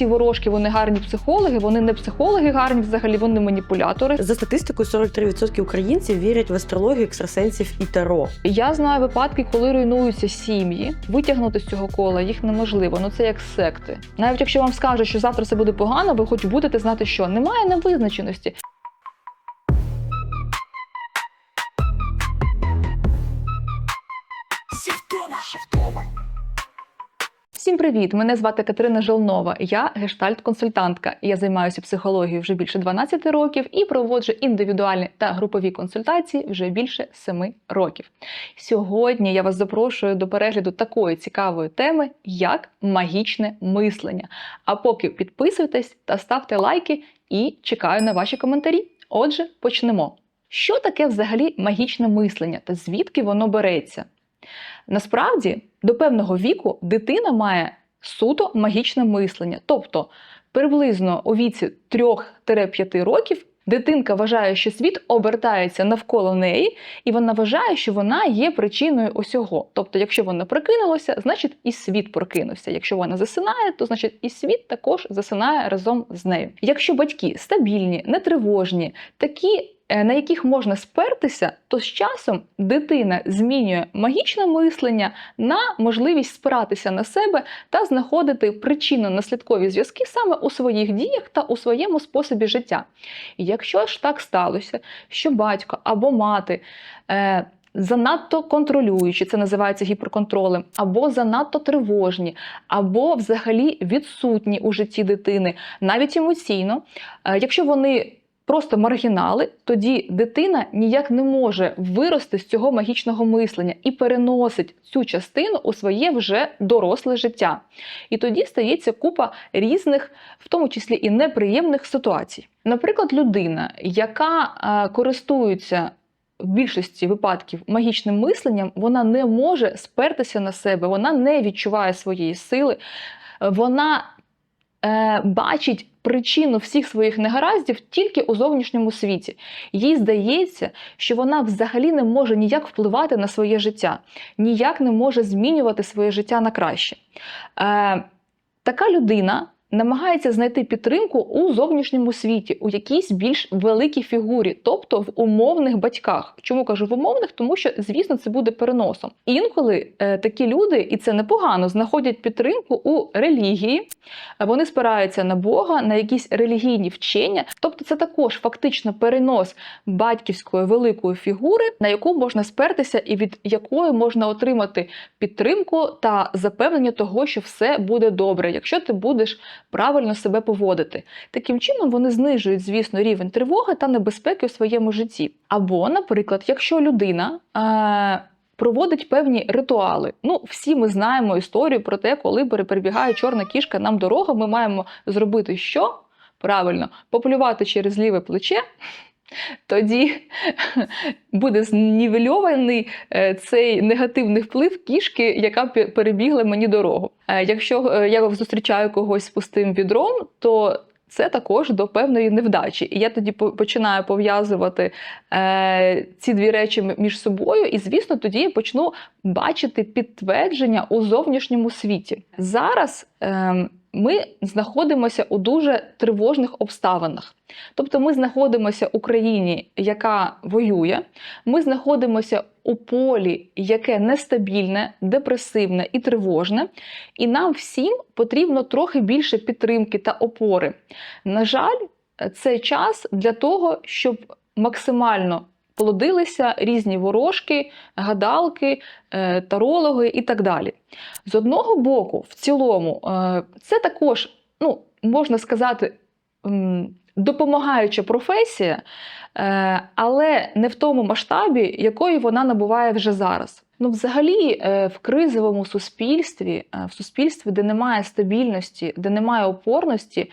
ці ворожки вони гарні психологи, вони не психологи гарні взагалі, вони маніпулятори. За статистикою, 43% українців вірять в астрологію, екстрасенсів і таро. Я знаю випадки, коли руйнуються сім'ї. Витягнути з цього кола їх неможливо. Ну це як секти. Навіть якщо вам скажуть, що завтра все буде погано, ви хоч будете знати, що немає невизначеності. Всім привіт! Мене звати Катерина Желнова. Я гештальт-консультантка. Я займаюся психологією вже більше 12 років і проводжу індивідуальні та групові консультації вже більше 7 років. Сьогодні я вас запрошую до перегляду такої цікавої теми, як магічне мислення. А поки підписуйтесь та ставте лайки і чекаю на ваші коментарі. Отже, почнемо. Що таке взагалі магічне мислення та звідки воно береться? Насправді, до певного віку дитина має суто магічне мислення. Тобто, приблизно у віці 3-5 років дитинка вважає, що світ обертається навколо неї, і вона вважає, що вона є причиною усього. Тобто, якщо вона прокинулася, значить і світ прокинувся. Якщо вона засинає, то значить і світ також засинає разом з нею. Якщо батьки стабільні, нетривожні, такі на яких можна спертися, то з часом дитина змінює магічне мислення на можливість спиратися на себе та знаходити причинно-наслідкові зв'язки саме у своїх діях та у своєму способі життя. І якщо ж так сталося, що батько або мати е, занадто контролюючі, це називається гіперконтролем, або занадто тривожні, або взагалі відсутні у житті дитини, навіть емоційно, е, якщо вони просто маргінали, тоді дитина ніяк не може вирости з цього магічного мислення і переносить цю частину у своє вже доросле життя. І тоді стається купа різних, в тому числі і неприємних ситуацій. Наприклад, людина, яка е, користується в більшості випадків магічним мисленням, вона не може спертися на себе, вона не відчуває своєї сили, вона е, бачить причину всіх своїх негараздів тільки у зовнішньому світі. Їй здається, що вона взагалі не може ніяк впливати на своє життя, ніяк не може змінювати своє життя на краще. Е, така людина. Намагається знайти підтримку у зовнішньому світі, у якійсь більш великій фігурі, тобто в умовних батьках. Чому кажу в умовних? Тому що, звісно, це буде переносом. Інколи е, такі люди, і це непогано, знаходять підтримку у релігії, вони спираються на Бога, на якісь релігійні вчення. Тобто, це також фактично перенос батьківської великої фігури, на яку можна спертися, і від якої можна отримати підтримку та запевнення того, що все буде добре, якщо ти будеш правильно себе поводити. Таким чином вони знижують, звісно, рівень тривоги та небезпеки у своєму житті. Або, наприклад, якщо людина. Е- Проводить певні ритуали. Ну, всі ми знаємо історію про те, коли перебігає чорна кішка нам дорога, ми маємо зробити що? Правильно, поплювати через ліве плече, тоді буде знівельований е, цей негативний вплив кішки, яка перебігла мені дорогу. Е, Якщо е, я зустрічаю когось з пустим відром, то це також до певної невдачі. І я тоді починаю пов'язувати ці дві речі між собою, і, звісно, тоді я почну бачити підтвердження у зовнішньому світі. Зараз е, ми знаходимося у дуже тривожних обставинах. Тобто ми знаходимося у країні, яка воює, ми знаходимося у полі, яке нестабільне, депресивне і тривожне, і нам всім потрібно трохи більше підтримки та опори. На жаль, це час для того, щоб максимально плодилися різні ворожки, гадалки, е, тарологи і так далі. З одного боку, в цілому, е, це також, ну, можна сказати, допомагаюча професія, е, але не в тому масштабі, якої вона набуває вже зараз. Ну, взагалі, в кризовому суспільстві, в суспільстві, де немає стабільності, де немає опорності,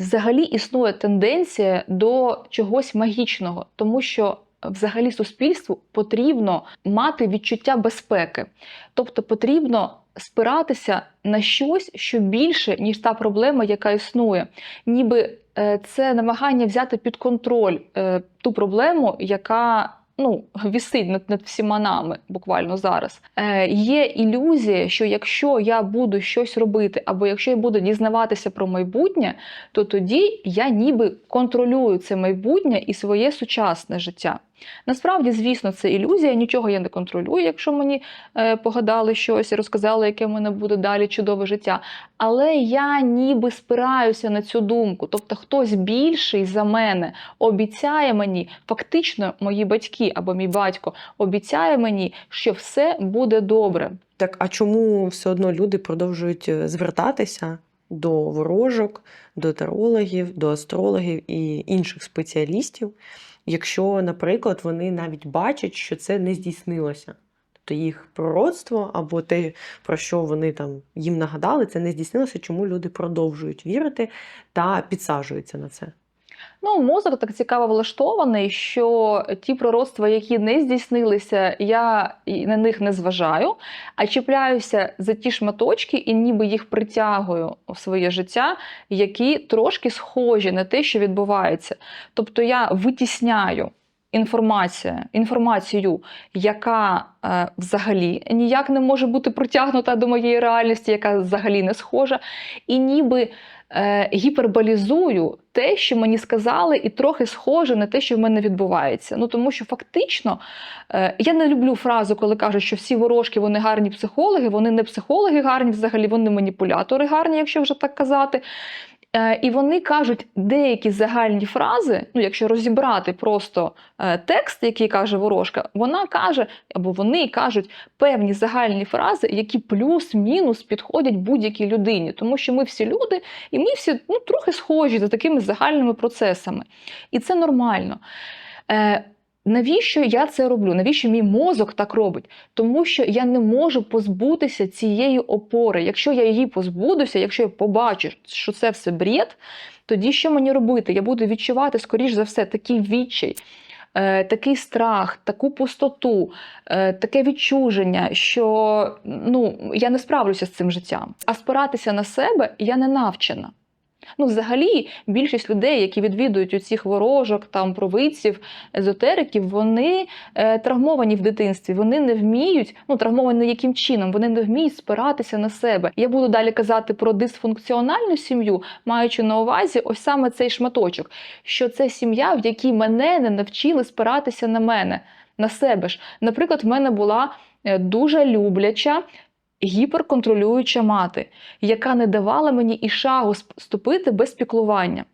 взагалі існує тенденція до чогось магічного, тому що взагалі суспільству потрібно мати відчуття безпеки, тобто потрібно спиратися на щось, що більше, ніж та проблема, яка існує, ніби е, це намагання взяти під контроль е, ту проблему, яка ну, вісить над, над всіма нами буквально зараз. Е, є ілюзія, що якщо я буду щось робити, або якщо я буду дізнаватися про майбутнє, то тоді я ніби контролюю це майбутнє і своє сучасне життя. Насправді, звісно, це ілюзія, нічого я не контролюю, якщо мені е, погадали щось і розказали, яке в мене буде далі чудове життя. Але я ніби спираюся на цю думку. Тобто хтось більший за мене обіцяє мені, фактично, мої батьки або мій батько обіцяє мені, що все буде добре. Так, а чому все одно люди продовжують е, звертатися до ворожок, до тарологів, до астрологів і інших спеціалістів, якщо, наприклад, вони навіть бачать, що це не здійснилося? Тобто їх пророцтво або те, про що вони там їм нагадали, це не здійснилося, чому люди продовжують вірити та підсаджуються на це. Ну, мозок так цікаво влаштований, що ті пророцтва, які не здійснилися, я на них не зважаю, а чіпляюся за ті шматочки і ніби їх притягую в своє життя, які трошки схожі на те, що відбувається. Тобто я витісняю інформацію, інформацію, яка е, взагалі ніяк не може бути притягнута до моєї реальності, яка взагалі не схожа, і ніби е, гіперболізую те, що мені сказали, і трохи схоже на те, що в мене відбувається. Ну тому що фактично е, я не люблю фразу, коли кажуть, що всі ворожки вони гарні психологи, вони не психологи гарні, взагалі вони маніпулятори гарні, якщо вже так казати. Е, І вони кажуть деякі загальні фрази, ну якщо розібрати просто е, текст, який каже ворожка, вона каже, або вони кажуть певні загальні фрази, які плюс-мінус підходять будь-якій людині, тому що ми всі люди, і ми всі ну, трохи схожі за такими загальними процесами. І це нормально. Навіщо я це роблю? Навіщо мій мозок так робить? Тому що я не можу позбутися цієї опори. Якщо я її позбудуся, якщо я побачу, що це все бред, тоді що мені робити? Я буду відчувати, скоріш за все, такий відчай, е, такий страх, таку пустоту, е, таке відчуження, що ну, я не справлюся з цим життям. А спиратися на себе я не навчена. Ну, взагалі, більшість людей, які відвідують оцих ворожок, там провидців, езотериків, вони е, травмовані в дитинстві. Вони не вміють, ну травмовані яким чином, вони не вміють спиратися на себе. Я буду далі казати про дисфункціональну сім'ю, маючи на увазі ось саме цей шматочок, що це сім'я, в якій мене не навчили спиратися на мене, на себе ж. Наприклад, в мене була е, дуже любляча гіперконтролююча мати, яка не давала мені і шагу ступити без піклування.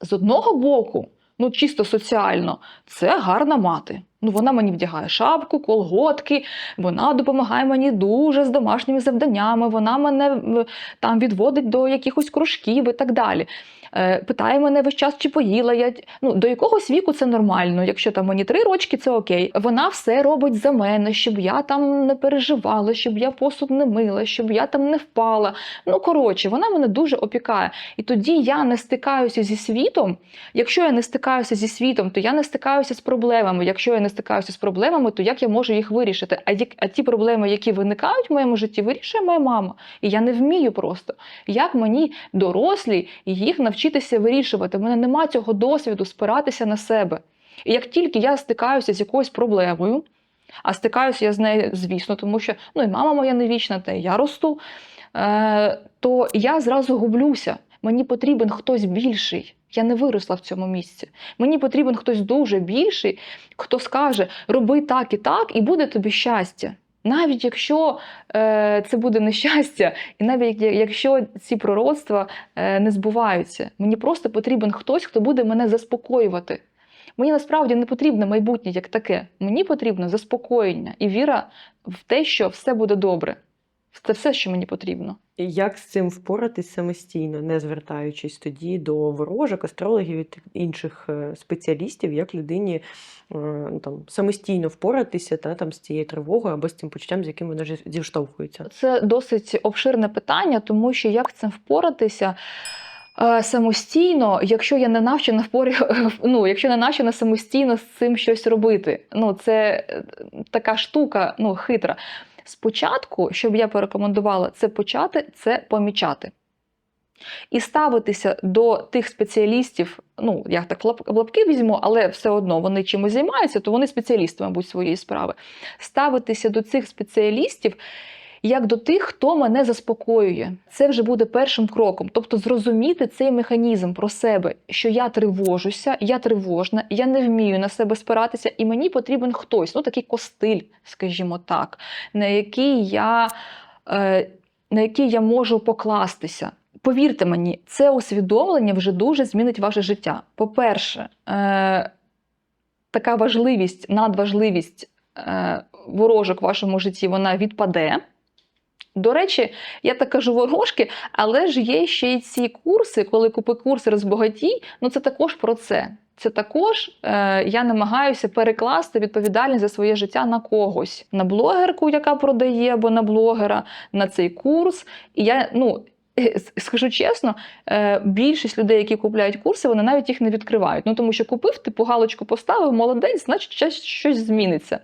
З одного боку, ну чисто соціально, це гарна мати. Ну, вона мені вдягає шапку, колготки, вона допомагає мені дуже з домашніми завданнями, вона мене е, там відводить до якихось кружків і так далі. Е, Питає мене весь час, чи поїла я. Ну, до якогось віку це нормально. Якщо там мені три рочки, це окей. Вона все робить за мене, щоб я там не переживала, щоб я посуд не мила, щоб я там не впала. Ну, коротше, вона мене дуже опікає. І тоді я не стикаюся зі світом. Якщо я не стикаюся зі світом, то я не стикаюся з проблемами. Якщо я не стикаюся з проблемами, то як я можу їх вирішити? А, як, а ті проблеми, які виникають в моєму житті, вирішує моя мама. І я не вмію просто. Як мені дорослі їх навчитися вирішувати? У мене нема цього досвіду спиратися на себе. І як тільки я стикаюся з якоюсь проблемою, а стикаюся я з нею, звісно, тому що ну і мама моя не вічна, та й я росту, е, то я зразу гублюся. Мені потрібен хтось більший. Я не виросла в цьому місці. Мені потрібен хтось дуже більший, хто скаже: роби так і так, і буде тобі щастя. Навіть якщо е, це буде нещастя, і навіть якщо ці пророцтва е, не збуваються, мені просто потрібен хтось, хто буде мене заспокоювати. Мені насправді не потрібне майбутнє як таке. Мені потрібно заспокоєння і віра в те, що все буде добре. Це все, що мені потрібно. Як з цим впоратись самостійно, не звертаючись тоді до ворожок, астрологів і інших е, спеціалістів, як людині е, ну, там, самостійно впоратися та, там, з цією тривогою або з цим почуттям, з яким вона зіштовхується? Це досить обширне питання, тому що як з цим впоратися. е, Самостійно, якщо я не навчена впорі, ну, якщо не навчена самостійно з цим щось робити, ну це така штука, ну хитра. Спочатку, щоб я порекомендувала це почати, це помічати. І ставитися до тих спеціалістів, ну я так лапки візьму, але все одно вони чимось займаються, то вони спеціалісти, мабуть, своєї справи. Ставитися до цих спеціалістів як до тих, хто мене заспокоює. Це вже буде першим кроком. Тобто зрозуміти цей механізм про себе, що я тривожуся, я тривожна, я не вмію на себе спиратися, і мені потрібен хтось, ну такий костиль, скажімо так, на який я, е, на який я можу покластися. Повірте мені, це усвідомлення вже дуже змінить ваше життя. По-перше, е, така важливість, надважливість е, ворожок в вашому житті вона відпаде. До речі, я так кажу ворожки, але ж є ще й ці курси, коли купи курси розбагатій, ну це також про це. Це також е, я намагаюся перекласти відповідальність за своє життя на когось, на блогерку, яка продає, або на блогера, на цей курс. І я, ну, скажу чесно, е, більшість людей, які купляють курси, вони навіть їх не відкривають. Ну тому що купив, типу галочку поставив, молодець, значить щось зміниться.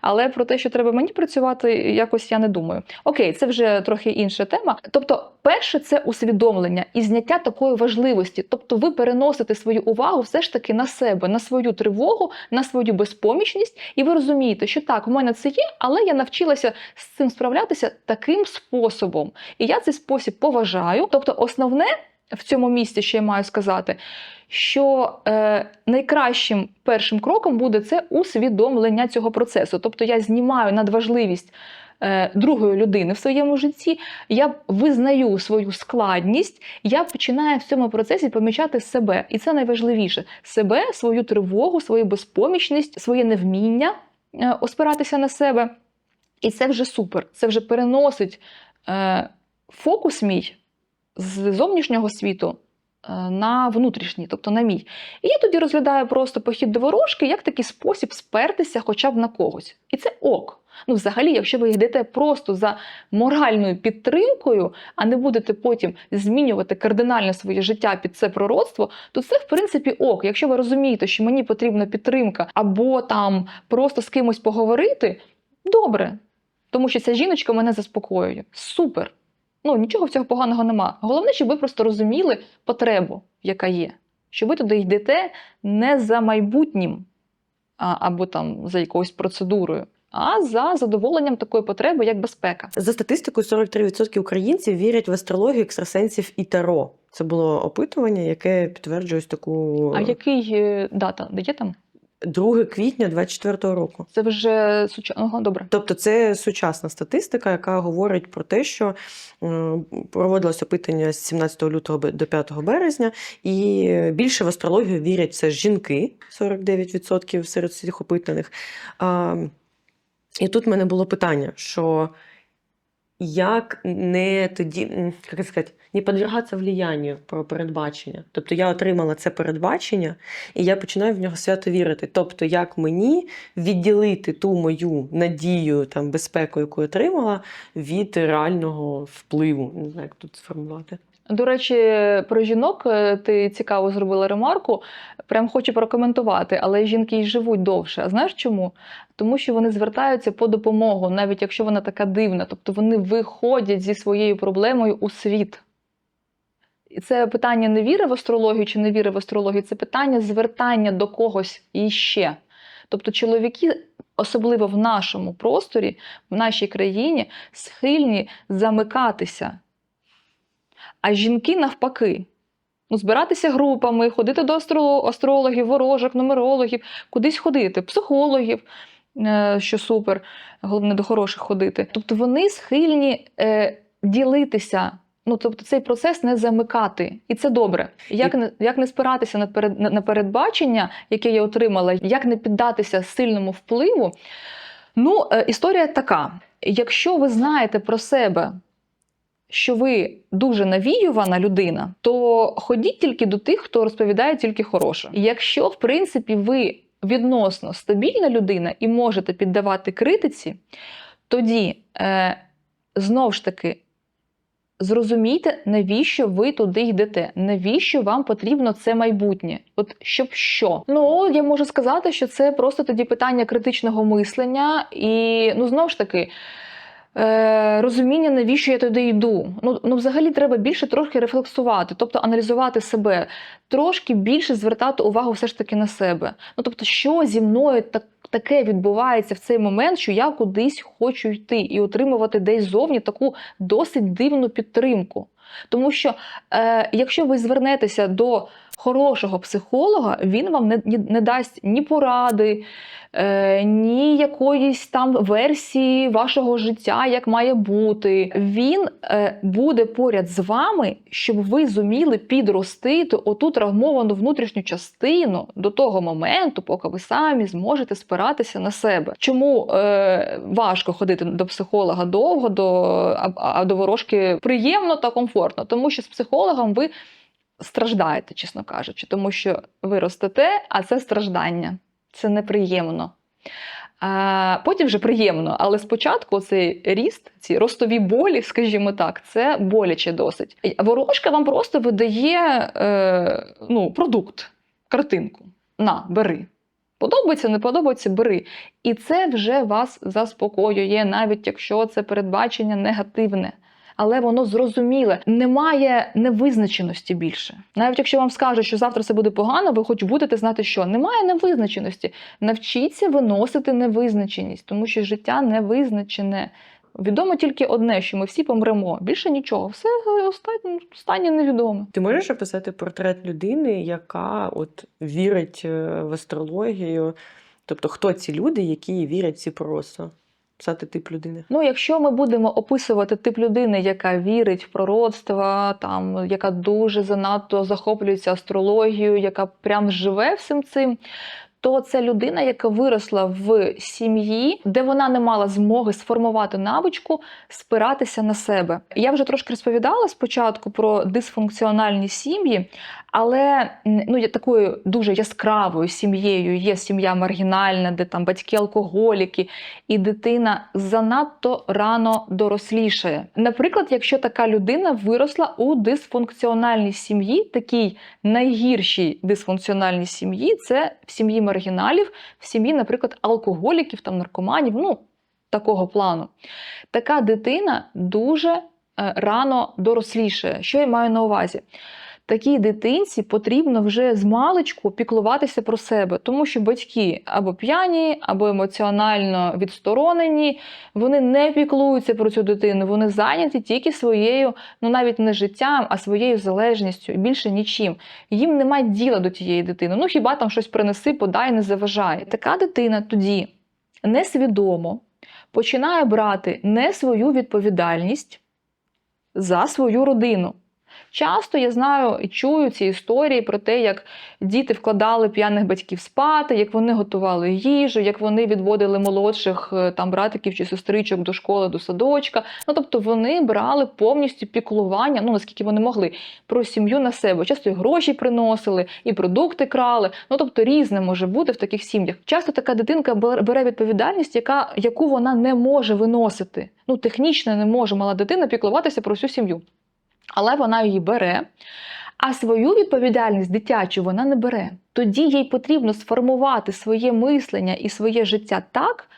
Але про те, що треба мені працювати, якось я не думаю. Окей, це вже трохи інша тема. Тобто, перше, це усвідомлення і зняття такої важливості. Тобто, ви переносите свою увагу все ж таки на себе, на свою тривогу, на свою безпомічність, і ви розумієте, що так, у мене це є, але я навчилася з цим справлятися таким способом. І я цей спосіб поважаю. Тобто, основне в цьому місці, що я маю сказати, що е, найкращим першим кроком буде це усвідомлення цього процесу. Тобто я знімаю надважливість е, другої людини в своєму житті, я визнаю свою складність, я починаю в цьому процесі помічати себе. І це найважливіше: себе, свою тривогу, свою безпомічність, своє невміння е, оспиратися на себе. І це вже супер. Це вже переносить е, фокус мій з зовнішнього світу е, на внутрішній, тобто на мій. І я тоді розглядаю просто похід до ворожки як такий спосіб спертися хоча б на когось. І це ок. Ну, взагалі, якщо ви йдете просто за моральною підтримкою, а не будете потім змінювати кардинально своє життя під це пророцтво, то це в принципі ок. Якщо ви розумієте, що мені потрібна підтримка, або там просто з кимось поговорити, добре. Тому що ця жіночка мене заспокоює. Супер. Ну, нічого в цього поганого нема. Головне, щоб ви просто розуміли потребу, яка є. Що ви туди йдете не за майбутнім а, або там за якоюсь процедурою, а за задоволенням такої потреби, як безпека. За статистикою, 43% українців вірять в астрологію, екстрасенсів і таро. Це було опитування, яке підтверджує ось таку А який е, дата? Де є там? 2 квітня 24 року. Це вже сучасно. Ага, добре. Тобто це сучасна статистика, яка говорить про те, що проводилось опитання з 17 лютого до 5 березня, і більше в астрологію вірять все жінки, 49% серед цих опитаних. І тут в мене було питання, що як не тоді, як сказати, не підвергатися влиянню про передбачення. Тобто я отримала це передбачення, і я починаю в нього свято вірити. Тобто, як мені відділити ту мою надію, там, безпеку, яку я отримала, від реального впливу. Не знаю, як тут сформувати. До речі, про жінок е, ти цікаво зробила ремарку. Прям хочу прокоментувати, але жінки й живуть довше. А знаєш чому? Тому що вони звертаються по допомогу, навіть якщо вона така дивна. Тобто вони виходять зі своєю проблемою у світ. І це питання не віри в астрологію чи не віри в астрологію, це питання звертання до когось іще. Тобто чоловіки, особливо в нашому просторі, в нашій країні, схильні замикатися. А жінки навпаки. Ну, збиратися групами, ходити до астрологів, ворожок, нумерологів, кудись ходити, психологів, е, що супер, головне до хороших ходити. Тобто вони схильні е, ділитися. Ну, тобто цей процес не замикати, і це добре. Як не як не спиратися на перед на, на передбачення, яке я отримала, як не піддатися сильному впливу. Ну, е, історія така: якщо ви знаєте про себе, що ви дуже навіювана людина, то ходіть тільки до тих, хто розповідає тільки хороше. Якщо, в принципі, ви відносно стабільна людина і можете піддавати критиці, тоді е, знов ж таки. Зрозумійте, навіщо ви туди йдете, навіщо вам потрібно це майбутнє? От щоб що? Ну я можу сказати, що це просто тоді питання критичного мислення, і ну знову ж таки, е, розуміння, навіщо я туди йду. Ну, ну, взагалі треба більше трохи рефлексувати, тобто аналізувати себе, трошки більше звертати увагу все ж таки на себе. Ну, тобто, що зі мною так, таке відбувається в цей момент, що я кудись хочу йти і отримувати десь зовні таку досить дивну підтримку. Тому що е, якщо ви звернетеся до хорошого психолога, він вам не, не дасть ні поради, е, ні якоїсь там версії вашого життя, як має бути. Він е, буде поряд з вами, щоб ви зуміли підростити оту травмовану внутрішню частину до того моменту, поки ви самі зможете спиратися на себе. Чому е, важко ходити до психолога довго, до, а, а до ворожки приємно та комфортно? Тому що з психологом ви страждаєте, чесно кажучи, тому що ви ростете, а це страждання. Це неприємно. Потім вже приємно, але спочатку цей ріст, ці ростові болі, скажімо так, це боляче досить. Ворожка вам просто видає е, ну, продукт, картинку. На, бери. Подобається, не подобається, бери. І це вже вас заспокоює, навіть якщо це передбачення негативне. Але воно зрозуміле, немає невизначеності більше. Навіть якщо вам скажуть, що завтра все буде погано, ви хоч будете знати, що немає невизначеності. Навчіться виносити невизначеність, тому що життя невизначене. Відомо тільки одне, що ми всі помремо. Більше нічого. Все останнє, останнє невідоме. Ти можеш описати портрет людини, яка от вірить е, в астрологію? Тобто, хто ці люди, які вірять ці пророцтва? Писати тип людини. Ну, якщо ми будемо описувати тип людини, яка вірить в пророцтва, там яка дуже занадто захоплюється астрологією, яка прям живе всім цим. То це людина, яка виросла в сім'ї, де вона не мала змоги сформувати навичку спиратися на себе. Я вже трошки розповідала спочатку про дисфункціональні сім'ї, але ну, такою дуже яскравою сім'єю є сім'я маргінальна, де там батьки алкоголіки, і дитина занадто рано дорослішає. Наприклад, якщо така людина виросла у дисфункціональній сім'ї, такій найгіршій дисфункціональній сім'ї це в сім'ї маргіналів, в сім'ї, наприклад, алкоголіків, там, наркоманів, ну такого плану. Така дитина дуже е, рано дорослішає. Що я маю на увазі? Такій дитинці потрібно вже з маличку піклуватися про себе, тому що батьки або п'яні, або емоціонально відсторонені, вони не піклуються про цю дитину, вони зайняті тільки своєю, ну навіть не життям, а своєю залежністю більше нічим. Їм немає діла до тієї дитини. Ну хіба там щось принеси, подай, не заважає. Така дитина тоді несвідомо починає брати не свою відповідальність за свою родину. Часто я знаю і чую ці історії про те, як діти вкладали п'яних батьків спати, як вони готували їжу, як вони відводили молодших е, там братиків чи сестричок до школи, до садочка. Ну тобто вони брали повністю піклування, ну наскільки вони могли, про сім'ю на себе. Часто і гроші приносили, і продукти крали. Ну тобто різне може бути в таких сім'ях. Часто така дитинка бер- бере відповідальність, яка, яку вона не може виносити. Ну технічно не може мала дитина піклуватися про всю сім'ю але вона її бере. А свою відповідальність дитячу вона не бере. Тоді їй потрібно сформувати своє мислення і своє життя так,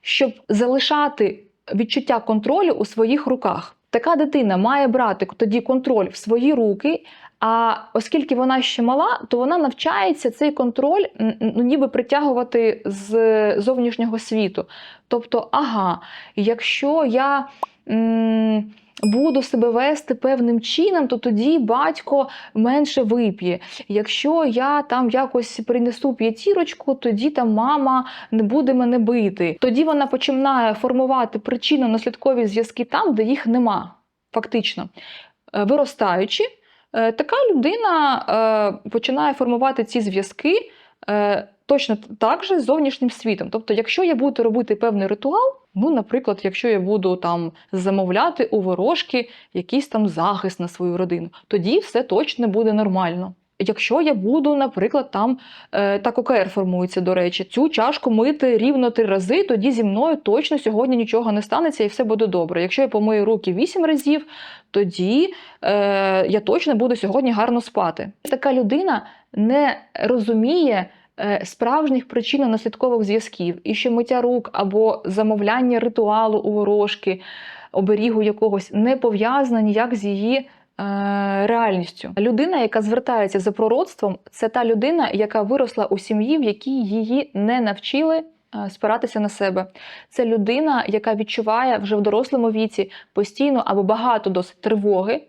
щоб залишати відчуття контролю у своїх руках. Така дитина має брати тоді контроль в свої руки. А оскільки вона ще мала, то вона навчається цей контроль ну, ніби притягувати з зовнішнього світу. Тобто, ага, якщо я. м, буду себе вести певним чином, то тоді батько менше вип'є. Якщо я там якось принесу п'ятірочку, тоді там мама не буде мене бити. Тоді вона починає формувати причинно-наслідкові зв'язки там, де їх нема, фактично. Е, Виростаючи, е, така людина е, починає формувати ці зв'язки. Точно так же з зовнішнім світом. Тобто, якщо я буду робити певний ритуал, ну, наприклад, якщо я буду там замовляти у ворожки якийсь там захист на свою родину, тоді все точно буде нормально. Якщо я буду, наприклад, там е, так ОКР формується, до речі, цю чашку мити рівно три рази, тоді зі мною точно сьогодні нічого не станеться і все буде добре. Якщо я помию руки вісім разів, тоді е, я точно буду сьогодні гарно спати. Така людина не розуміє справжніх причинно-наслідкових зв'язків, і що миття рук або замовляння ритуалу у ворожки, оберігу якогось не пов'язано ніяк з її. е, Реальністю людина, яка звертається за пророцтвом, це та людина, яка виросла у сім'ї, в якій її не навчили е, спиратися на себе. Це людина, яка відчуває вже в дорослому віці постійно або багато досить тривоги,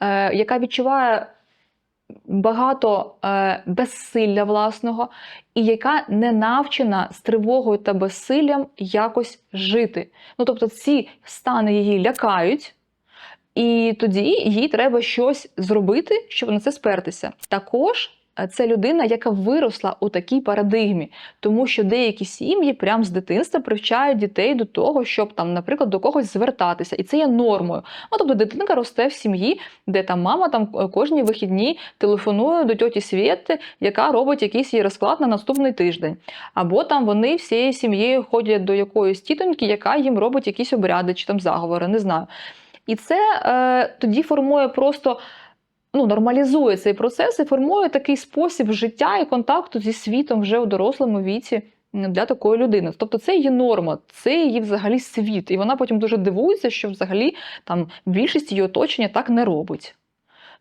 е, яка відчуває багато е, безсилля власного, і яка не навчена з тривогою та безсиллям якось жити. Ну тобто ці стани її лякають. І тоді їй треба щось зробити, щоб на це спертися. Також це людина, яка виросла у такій парадигмі, тому що деякі сім'ї прямо з дитинства привчають дітей до того, щоб там, наприклад, до когось звертатися, і це є нормою. Ну, тобто дитинка росте в сім'ї, де там мама там е, кожні вихідні телефонує до тьоті Свєти, яка робить якийсь її розклад на наступний тиждень. Або там вони всією сім'єю ходять до якоїсь тітоньки, яка їм робить якісь обряди чи там заговори, не знаю. І це е, тоді формує просто ну, нормалізує цей процес і формує такий спосіб життя і контакту зі світом вже у дорослому віці для такої людини. Тобто це її норма, це її взагалі світ. І вона потім дуже дивується, що взагалі там більшість її оточення так не робить.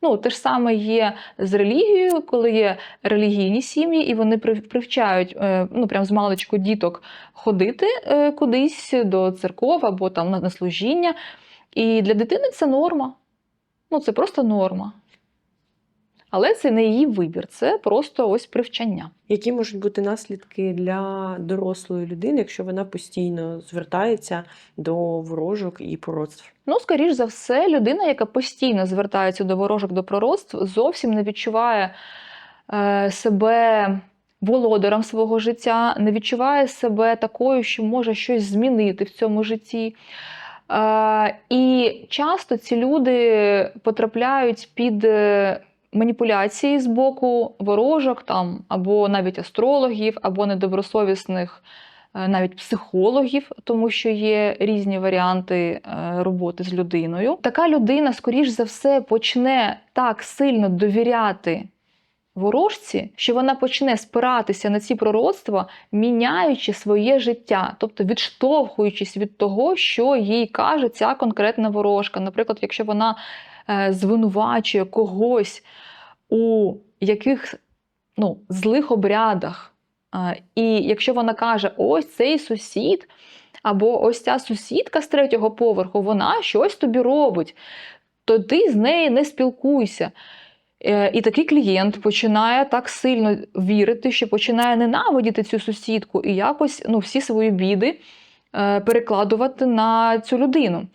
Ну, те ж саме є з релігією, коли є релігійні сім'ї, і вони привчають е, ну, прям з маличку діток ходити е, кудись до церков або там на, служіння. І для дитини це норма. Ну, це просто норма. Але це не її вибір, це просто ось привчання. Які можуть бути наслідки для дорослої людини, якщо вона постійно звертається до ворожок і пророцтв? Ну, скоріш за все, людина, яка постійно звертається до ворожок до пророцтв, зовсім не відчуває е, себе володарем свого життя, не відчуває себе такою, що може щось змінити в цьому житті. Е, і часто ці люди потрапляють під е, маніпуляції з боку ворожок, там, або навіть астрологів, або недобросовісних е, навіть психологів, тому що є різні варіанти е, роботи з людиною. Така людина, скоріш за все, почне так сильно довіряти ворожці, що вона почне спиратися на ці пророцтва, міняючи своє життя, тобто відштовхуючись від того, що їй каже ця конкретна ворожка. Наприклад, якщо вона е, звинувачує когось у яких ну, злих обрядах, і якщо вона каже, ось цей сусід, або ось ця сусідка з третього поверху, вона щось тобі робить, то ти з нею не спілкуйся. Е, І такий клієнт починає так сильно вірити, що починає ненавидіти цю сусідку і якось ну, всі свої біди е, перекладувати на цю людину.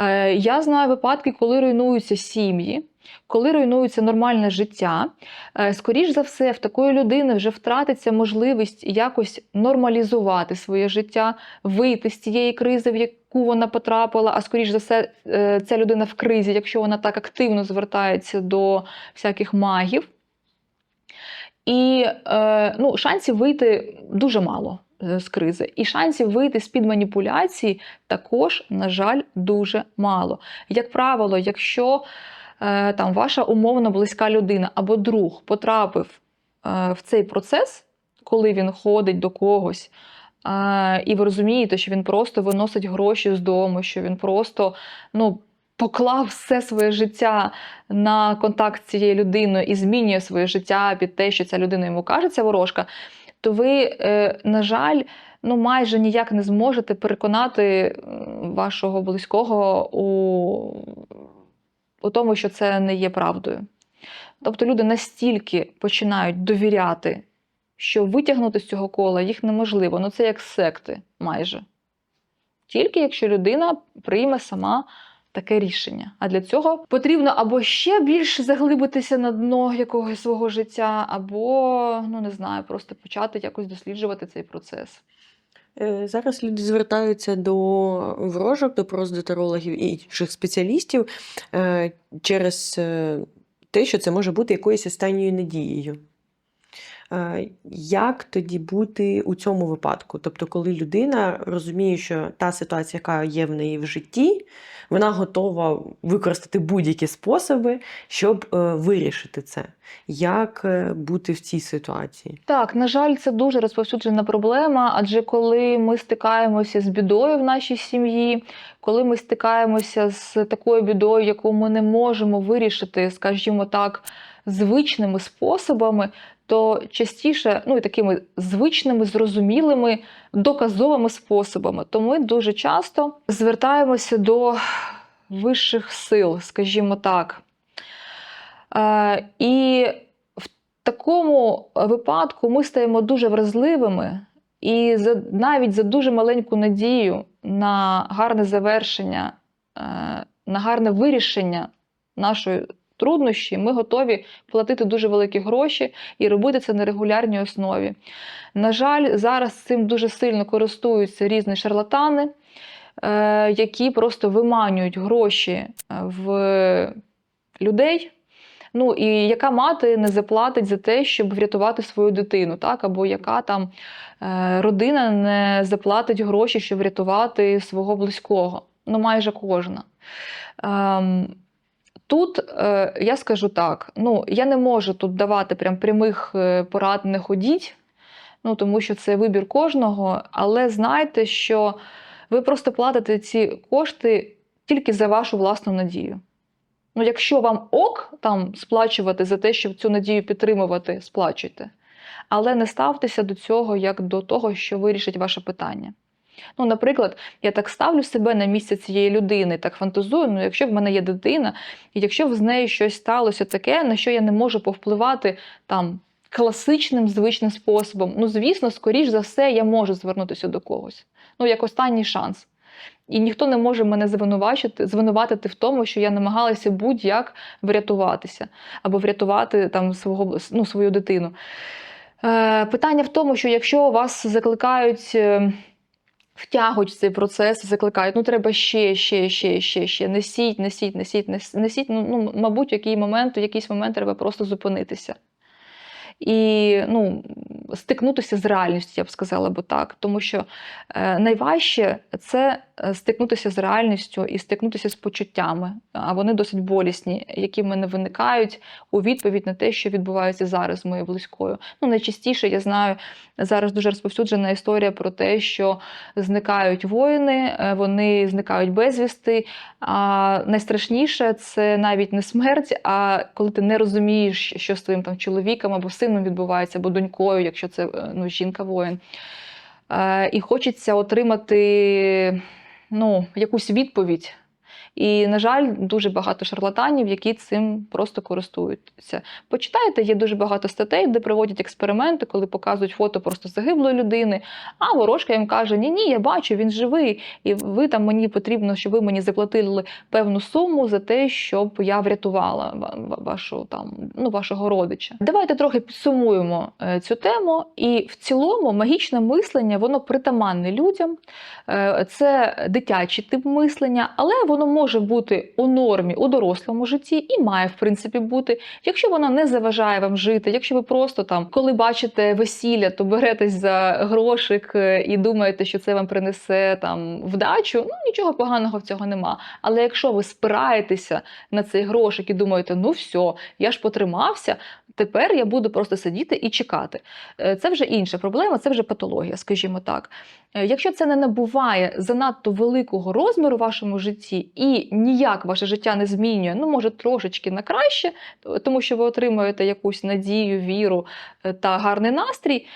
Е, Я знаю випадки, коли руйнуються сім'ї, коли руйнується нормальне життя. Е, Скоріш за все, в такої людини вже втратиться можливість якось нормалізувати своє життя, вийти з цієї кризи, в яку вона потрапила. А скоріш за все, е, ця людина в кризі, якщо вона так активно звертається до всяких магів. І ну, шансів вийти дуже мало з кризи. І шансів вийти з-під маніпуляції також, на жаль, дуже мало. Як правило, якщо е, там ваша умовно близька людина або друг потрапив е, в цей процес, коли він ходить до когось, е, і ви розумієте, що він просто виносить гроші з дому, що він просто ну, поклав все своє життя на контакт з цією людиною і змінює своє життя під те, що ця людина йому каже, ця ворожка, то ви, е, на жаль, ну майже ніяк не зможете переконати вашого близького у, у тому, що це не є правдою. Тобто люди настільки починають довіряти, що витягнути з цього кола їх неможливо. Ну це як секти майже. Тільки якщо людина прийме сама таке рішення. А для цього потрібно або ще більше заглибитися на дно якогось свого життя, або, ну не знаю, просто почати якось досліджувати цей процес. Е, Зараз люди звертаються до ворожок, до проздотерологів і інших спеціалістів е, через е, те, що це може бути якоюсь останньою надією. Е, Як тоді бути у цьому випадку? Тобто, коли людина розуміє, що та ситуація, яка є в неї в житті, вона готова використати будь-які способи, щоб е, вирішити це. Як е, бути в цій ситуації? Так, на жаль, це дуже розповсюджена проблема, адже коли ми стикаємося з бідою в нашій сім'ї, коли ми стикаємося з такою бідою, яку ми не можемо вирішити, скажімо так, звичними способами, то частіше, ну і такими звичними, зрозумілими, доказовими способами, то ми дуже часто звертаємося до вищих сил, скажімо так. Е, і в такому випадку ми стаємо дуже вразливими, і за, навіть за дуже маленьку надію на гарне завершення, е, на гарне вирішення нашої труднощі, ми готові платити дуже великі гроші і робити це на регулярній основі. На жаль, зараз цим дуже сильно користуються різні шарлатани, е, які просто виманюють гроші е, в людей. Ну і яка мати не заплатить за те, щоб врятувати свою дитину, так? Або яка там е, родина не заплатить гроші, щоб врятувати свого близького. Ну, майже кожна. Ем, Тут е, я скажу так: ну, я не можу тут давати прям прямих е, порад не ходіть, ну, тому що це вибір кожного, але знайте, що ви просто платите ці кошти тільки за вашу власну надію. Ну, якщо вам ок там сплачувати за те, щоб цю надію підтримувати, сплачуйте. Але не ставтеся до цього як до того, що вирішить ваше питання. Ну, наприклад, я так ставлю себе на місце цієї людини, так фантазую, ну, якщо в мене є дитина, і якщо з нею щось сталося таке, на що я не можу повпливати там класичним звичним способом, ну, звісно, скоріш за все, я можу звернутися до когось. Ну, як останній шанс. І ніхто не може мене звинувачити, звинуватити в тому, що я намагалася будь-як врятуватися або врятувати там свого, ну, свою дитину. Е, питання в тому, що якщо вас закликають. Втягують в цей процес, закликають, ну треба ще, ще, ще, ще, ще. Несіть, несіть, несіть, несіть. Ну, ну, мабуть, в який момент, в якийсь момент треба просто зупинитися. І ну, стикнутися з реальністю, я б сказала би так. Тому що е, найважче це стикнутися з реальністю і стикнутися з почуттями, а вони досить болісні, які в мене виникають у відповідь на те, що відбувається зараз з моєю близькою. Ну, найчастіше я знаю, зараз дуже розповсюджена історія про те, що зникають воїни, е, вони зникають безвісти. А найстрашніше це навіть не смерть, а коли ти не розумієш, що з твоїм там чоловіком або сином відбувається, або донькою, якщо це е, ну, жінка-воїн. Е, І хочеться отримати ну, якусь відповідь. І, на жаль, дуже багато шарлатанів, які цим просто користуються. Почитайте, є дуже багато статей, де проводять експерименти, коли показують фото просто загиблої людини. А ворожка їм каже: Ні, ні, я бачу, він живий, і ви там мені потрібно, щоб ви мені заплатили певну суму за те, щоб я врятувала ва- ва- вашу там ну вашого родича. Давайте трохи підсумуємо е, цю тему. І в цілому магічне мислення воно притаманне людям. Е, Це дитячий тип мислення, але воно може бути у нормі у дорослому житті і має, в принципі, бути, якщо воно не заважає вам жити, якщо ви просто там, коли бачите весілля, то беретесь за грошик е, і думаєте, що це вам принесе там вдачу, ну нічого поганого в цього нема. Але якщо ви спираєтеся на цей грошик і думаєте, ну все, я ж потримався, тепер я буду просто сидіти і чекати. Е, Це вже інша проблема, це вже патологія, скажімо так. Е, Якщо це не набуває занадто великого розміру в вашому житті і ніяк ваше життя не змінює, ну може трошечки на краще, тому що ви отримуєте якусь надію, віру е, та гарний настрій,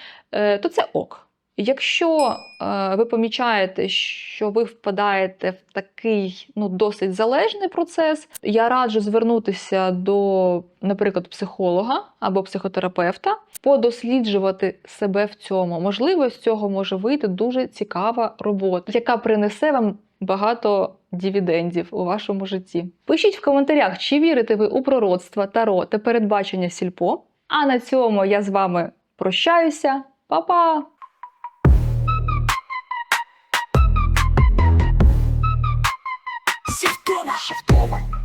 то це ок. Якщо е, ви помічаєте, що ви впадаєте в такий ну, досить залежний процес, я раджу звернутися до, наприклад, психолога або психотерапевта, подосліджувати себе в цьому. Можливо, з цього може вийти дуже цікава робота, яка принесе вам багато дивідендів у вашому житті. Пишіть в коментарях, чи вірите ви у пророцтва, таро та передбачення сільпо. А на цьому я з вами прощаюся. Па-па! Сівтона.